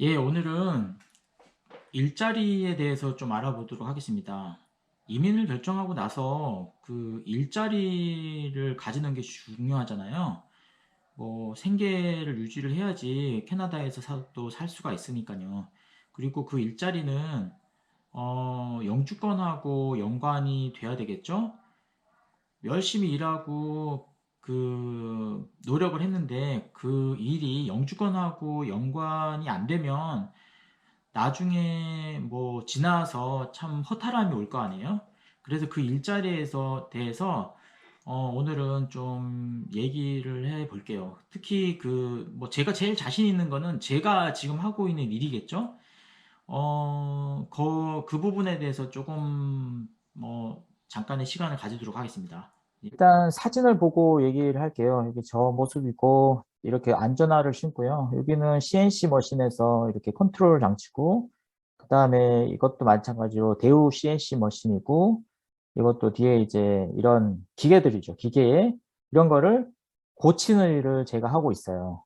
예, 오늘은 일자리에 대해서 좀 알아보도록 하겠습니다. 이민을 결정하고 나서 그 일자리를 가지는 게 중요하잖아요. 뭐 생계를 유지를 해야지 캐나다에서 또살 수가 있으니까요. 그리고 그 일자리는 어, 영주권하고 연관이 돼야 되겠죠? 열심히 일하고 그 노력을 했는데 그 일이 영주권하고 연관이 안 되면 나중에 뭐 지나서 참 허탈함이 올 거 아니에요? 그래서 그 일자리에서 대해서 어, 오늘은 좀 얘기를 해 볼게요. 특히 그 뭐 제가 제일 자신 있는 거는 제가 지금 하고 있는 일이겠죠? 어, 그, 그 부분에 대해서 조금 뭐 잠깐의 시간을 가지도록 하겠습니다. 일단 사진을 보고 얘기를 할게요. 여기 저 모습이고 이렇게 안전화를 신고요. 여기는 CNC 머신에서 이렇게 컨트롤 장치고 그 다음에 이것도 마찬가지로 대우 CNC 머신이고 이것도 뒤에 이제 이런 기계들이죠. 기계에 이런 거를 고치는 일을 제가 하고 있어요.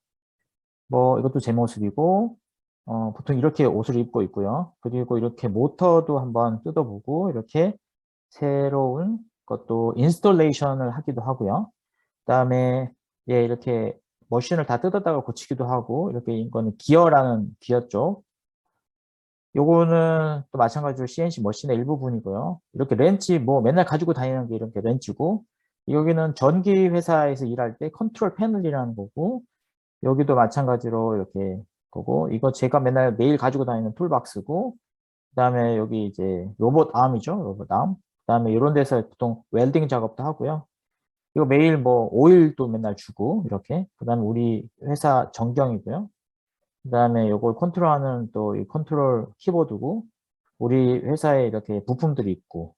뭐 이것도 제 모습이고 어, 보통 이렇게 옷을 입고 있고요. 그리고 이렇게 모터도 한번 뜯어보고 이렇게 새로운 것도 인스톨레이션을 하기도 하고요. 그다음에 예 이렇게 머신을 다 뜯었다가 고치기도 하고 이렇게 이거는 기어라는 기어 쪽. 요거는 또 마찬가지로 CNC 머신의 일부분이고요. 이렇게 렌치 뭐 맨날 가지고 다니는 게 이렇게 렌치고 여기는 전기 회사에서 일할 때 컨트롤 패널이라는 거고 여기도 마찬가지로 이렇게 거고 이거 제가 맨날 매일 가지고 다니는 툴박스고 그 다음에 여기 이제 로봇 암이죠. 로봇 암. 그다음에 이런 데서 보통 웰딩 작업도 하고요. 이거 매일 뭐 오일도 맨날 주고 이렇게. 그 다음에 우리 회사 전경이고요. 그 다음에 이걸 컨트롤하는 또 이 컨트롤 키보드고 우리 회사에 이렇게 부품들이 있고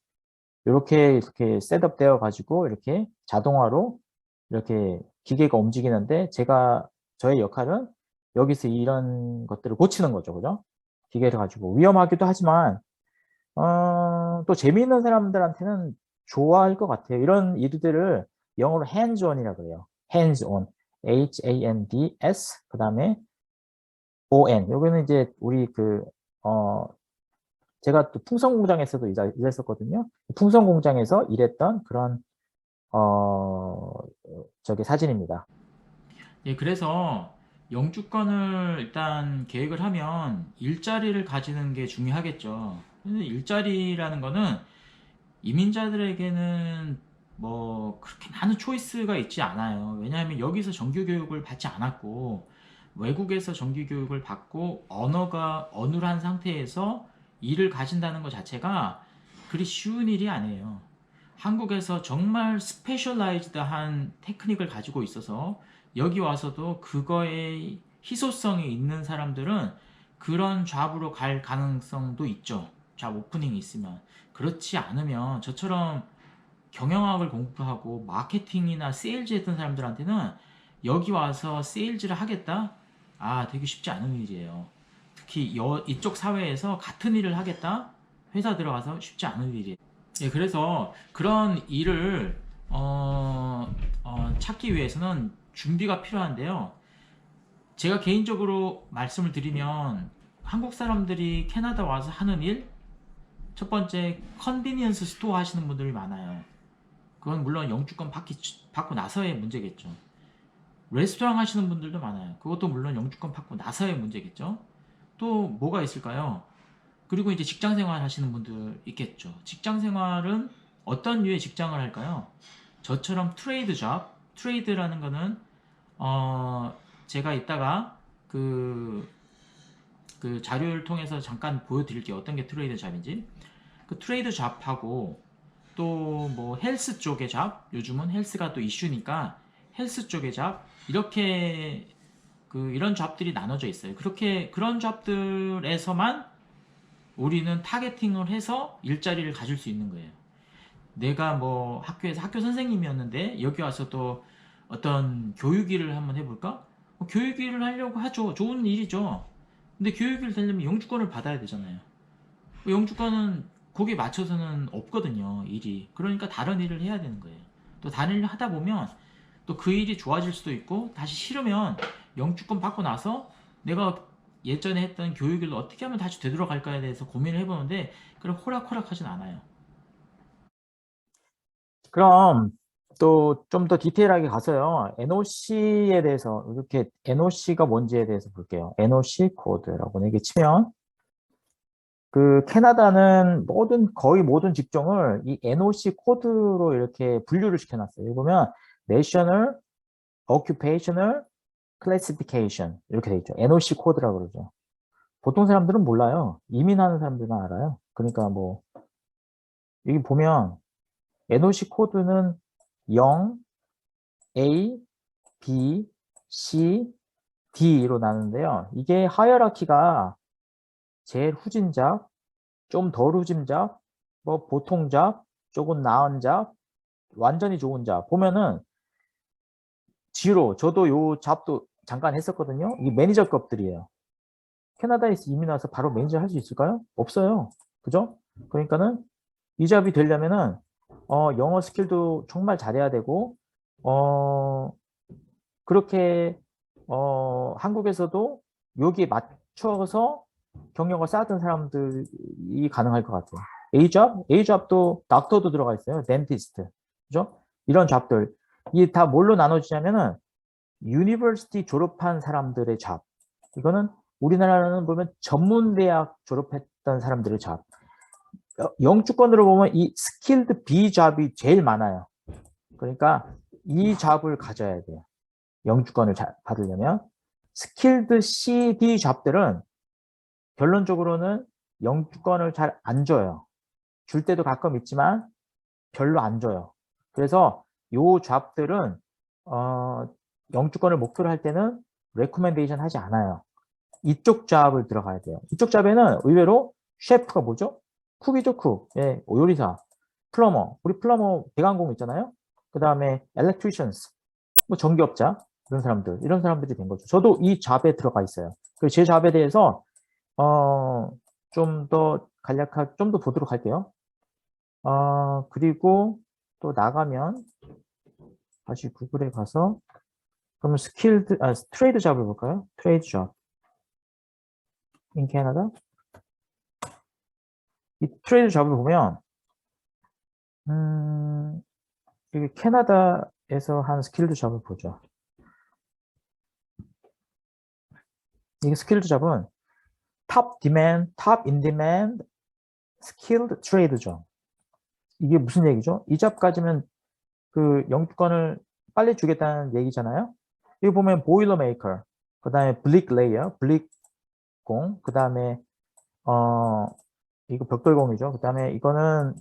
이렇게 이렇게 셋업되어 가지고 이렇게 자동화로 이렇게 기계가 움직이는데 제가 저의 역할은 여기서 이런 것들을 고치는 거죠. 그죠? 기계를 가지고 위험하기도 하지만 어, 또 재미있는 사람들한테는 좋아할 것 같아요. 이런 일들을 영어로 hands-on이라고 그래요. hands-on. H-A-N-D-S 그 다음에 O-N. 여기는 이제 우리 그, 어, 제가 또 풍선 공장에서도 일하- 일했었거든요. 풍선 공장에서 일했던 그런, 어, 저기 사진입니다. 예, 그래서 영주권을 일단 계획을 하면 일자리를 가지는 게 중요하겠죠. 일자리라는 거는 이민자들에게는 뭐 그렇게 많은 초이스가 있지 않아요. 왜냐하면 여기서 정규 교육을 받지 않았고 외국에서 정규 교육을 받고 언어가 어눌한 상태에서 일을 가진다는 것 자체가 그리 쉬운 일이 아니에요. 한국에서 정말 스페셜라이즈드한 테크닉을 가지고 있어서 여기 와서도 그거에 희소성이 있는 사람들은 그런 잡으로 갈 가능성도 있죠. 잡 오프닝이 있으면. 그렇지 않으면 저처럼 경영학을 공부하고 마케팅이나 세일즈 했던 사람들한테는 여기 와서 세일즈를 하겠다? 아, 되게 쉽지 않은 일이에요. 특히 여, 이쪽 사회에서 같은 일을 하겠다? 회사 들어가서 쉽지 않은 일이에요. 예, 그래서 그런 일을 어, 어, 찾기 위해서는 준비가 필요한데요. 제가 개인적으로 말씀을 드리면 한국 사람들이 캐나다 와서 하는 일, 첫 번째 컨비니언스 스토어 하시는 분들이 많아요. 그건 물론 영주권 받기, 받고 나서의 문제겠죠. 레스토랑 하시는 분들도 많아요. 그것도 물론 영주권 받고 나서의 문제겠죠. 또 뭐가 있을까요? 그리고 이제 직장 생활 하시는 분들 있겠죠. 직장 생활은 어떤 류의 직장을 할까요? 저처럼 트레이드 잡, 트레이드라는 거는 어 제가 이따가 그, 그 자료를 통해서 잠깐 보여드릴게요. 어떤 게 트레이드 잡인지. 그 트레이드 잡하고 또 뭐 헬스 쪽의 잡, 요즘은 헬스가 또 이슈니까 헬스 쪽의 잡 이렇게 그 이런 잡들이 나눠져 있어요. 그렇게 그런 잡들에서만 우리는 타겟팅을 해서 일자리를 가질 수 있는 거예요. 내가 뭐 학교에서 학교 선생님이었는데 여기 와서 또 어떤 교육 일을 한번 해볼까? 뭐 교육 일을 하려고 하죠. 좋은 일이죠. 근데 교육 일 되려면 영주권을 받아야 되잖아요. 그 영주권은 거기에 맞춰서는 없거든요. 일이. 그러니까 다른 일을 해야 되는 거예요. 또 다른 일을 하다 보면 또 그 일이 좋아질 수도 있고 다시 싫으면 영주권 받고 나서 내가 예전에 했던 교육을 어떻게 하면 다시 되돌아갈까에 대해서 고민을 해보는데 그럼 호락호락하진 않아요. 그럼 또 좀 더 디테일하게 가서요. NOC에 대해서 이렇게 NOC가 뭔지에 대해서 볼게요. NOC 코드라고 이게 치면 그 캐나다는 모든 거의 모든 직종을 이 NOC 코드로 이렇게 분류를 시켜놨어요. 여기 보면 National Occupational Classification 이렇게 돼 있죠. NOC 코드라고 그러죠. 보통 사람들은 몰라요. 이민하는 사람들만 알아요. 그러니까 뭐 여기 보면 NOC 코드는 0, A, B, C, D로 나누는데요. 이게 하이어라키가 제일 후진 잡, 좀 덜 후진 잡, 뭐 보통 잡, 조금 나은 잡, 완전히 좋은 잡. 보면은 G로 저도 요 잡도 잠깐 했었거든요. 이게 매니저급들이에요. 캐나다에서 이민 와서 바로 매니저 할 수 있을까요? 없어요. 그죠? 그러니까는 이 잡이 되려면은 어, 영어 스킬도 정말 잘해야 되고 어, 그렇게 어, 한국에서도 여기에 맞춰서 경력을 쌓았던 사람들이 가능할 것 같아요. A잡, A잡도 닥터도 들어가 있어요. 덴티스트, 그죠? 이런 잡들 이게 다 뭘로 나눠지냐면은 유니버시티 졸업한 사람들의 잡. 이거는 우리나라는 보면 전문 대학 졸업했던 사람들의 잡. 어, 영주권으로 보면 이 스킬드 B 잡이 제일 많아요. 그러니까 이 잡을 가져야 돼요. 영주권을 자- 받으려면 스킬드 C, D 잡들은 결론적으로는 영주권을 잘 안 줘요. 줄 때도 가끔 있지만 별로 안 줘요. 그래서 요 잡들은 어, 영주권을 목표로 할 때는 레코멘데이션 하지 않아요. 이쪽 잡을 들어가야 돼요. 이쪽 잡에는 의외로 셰프가 뭐죠? 쿡. 예, 요리사, 플러머. 우리 플러머 대강공 있잖아요. 그 다음에 electricians, 뭐 전기업자 이런 사람들, 이런 사람들이 된 거죠. 저도 이 잡에 들어가 있어요. 그래서 제 잡에 대해서 어, 좀 더 간략하게 좀 더 보도록 할게요. 어, 그리고 또 나가면 다시 구글에 가서 그러면 스킬드, 아, 트레이드 잡을 볼까요? 트레이드 잡. in Canada. 이 트레이드 잡을 보면, 음, 여기 캐나다에서 한 스킬드 잡을 보죠. 이게 스킬드 잡은 demand, top in demand, skilled trade죠. 이게 무슨 얘기죠? 이 잡까지면 그 영주권을 빨리 주겠다는 얘기잖아요. 여기 보면 보일러 메이커, 그 다음에 블릭 레이어, 블릭 공, 그 다음에 어 이거 벽돌공이죠. 그 다음에 이거는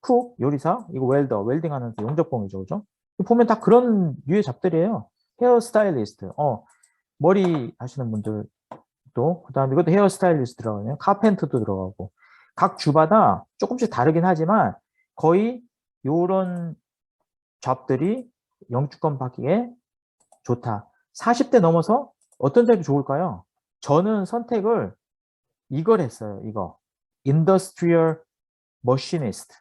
쿡 요리사, 이거 웰더, 웰딩하는 그 용접공이죠, 그죠? 보면 다 그런 류의 잡들이에요. 헤어 스타일리스트, 어 머리 하시는 분들도 그 다음에 이것도 헤어 스타일리스트 들어가네요. 카펜터도 들어가고 각 주마다 조금씩 다르긴 하지만 거의 요런 잡들이 영주권 받기에 좋다. 40대 넘어서 어떤 잡이 좋을까요? 저는 선택을 이걸 했어요. 이거. Industrial Machinist.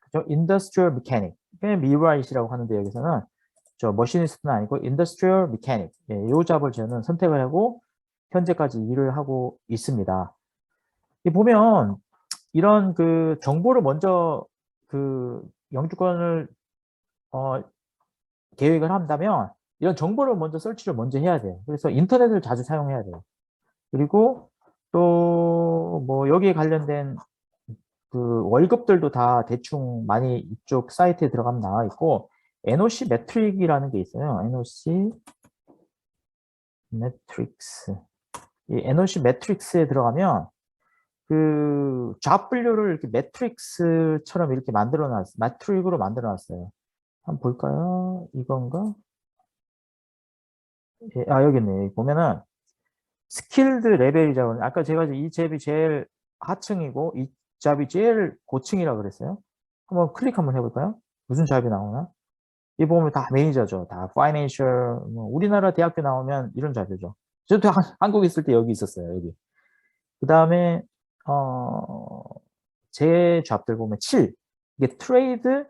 그죠? Industrial Mechanic. 그냥 미라이시라고 하는데 여기서는 저 머시니스트는 아니고 Industrial Mechanic. 예, 요 잡을 저는 선택을 하고 현재까지 일을 하고 있습니다. 이 보면 이런 그 정보를 먼저 그 영주권을 어, 계획을 한다면 이런 정보를 먼저 설치를 먼저 해야 돼요. 그래서 인터넷을 자주 사용해야 돼요. 그리고 또 뭐 여기에 관련된 그 월급들도 다 대충 많이 이쪽 사이트에 들어가면 나와 있고 NOC 매트릭이라는 게 있어요. NOC 매트릭스. 이 NOC 매트릭스에 들어가면 그잡 분류를 이렇게 매트릭스처럼 이렇게 만들어 놨어요. 매트릭으로 만들어 놨어요. 한번 볼까요? 이건가? 예, 아, 여기 있네. 보면은 스킬드 레벨이라고 아까 제가 이 잡이 제일 하층이고 이 잡이 제일 고층이라 그랬어요. 한번 클릭 한번 해볼까요? 무슨 잡이 나오나? 이 보면 다 매니저죠. 다 파이낸셜 뭐 우리나라 대학교 나오면 이런 잡이죠. 저도 한- 한국에 있을 때 여기 있었어요. 여기. 그 다음에 어, 제 잡들 보면 7. 이게 트레이드,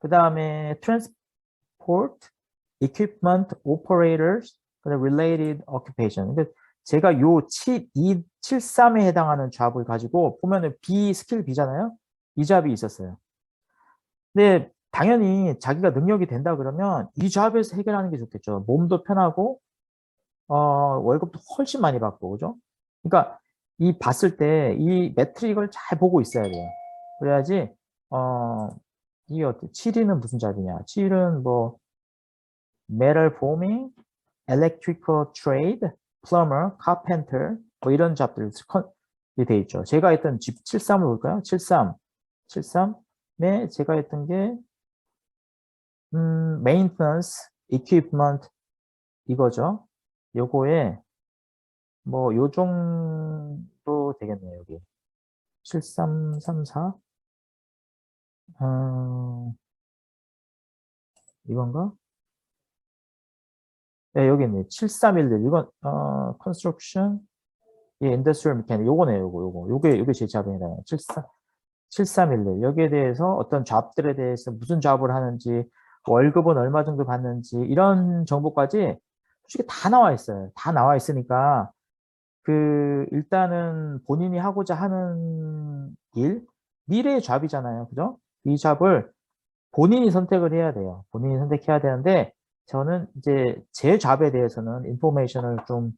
그 다음에 트랜스포트, equipment operators, related occupation. 그러니까 제가 요 7, 2, 7, 3에 해당하는 잡을 가지고 보면은 B 스킬 B잖아요. 이 잡이 있었어요. 근데 당연히 자기가 능력이 된다 그러면 이 잡에서 해결하는 게 좋겠죠. 몸도 편하고 어, 월급도 훨씬 많이 받고 그죠? 그러니까 이 봤을 때 이 매트릭을 잘 보고 있어야 돼요. 그래야지 어, 이 어때? 7위는 무슨 잡이냐? 7은 뭐 metal forming, electrical trade, plumber, carpenter 뭐 이런 잡들이 돼 있죠. 제가 했던 집 73을 볼까요? 73, 73에 제가 했던 게 음, maintenance, equipment 이거죠. 요거에 뭐 요 정도 되겠네요, 여기. 7334 어, 이건가? 네, 여기 있네. 7311. 이건, 어, construction, 예, industrial mechanic. 요거네요, 요거, 요거. 요게, 요게 제 잡입니다. 73, 7311. 여기에 대해서 어떤 잡들에 대해서 무슨 잡을 하는지, 월급은 얼마 정도 받는지, 이런 정보까지 솔직히 다 나와 있어요. 다 나와 있으니까, 그, 일단은 본인이 하고자 하는 일, 미래의 잡이잖아요. 그죠? 이 잡을 본인이 선택을 해야 돼요. 본인이 선택해야 되는데, 저는 이제 제 잡에 대해서는 인포메이션을 좀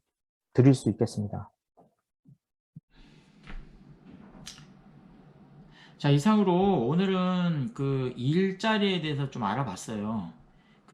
드릴 수 있겠습니다. 자, 이상으로 오늘은 그 일자리에 대해서 좀 알아봤어요.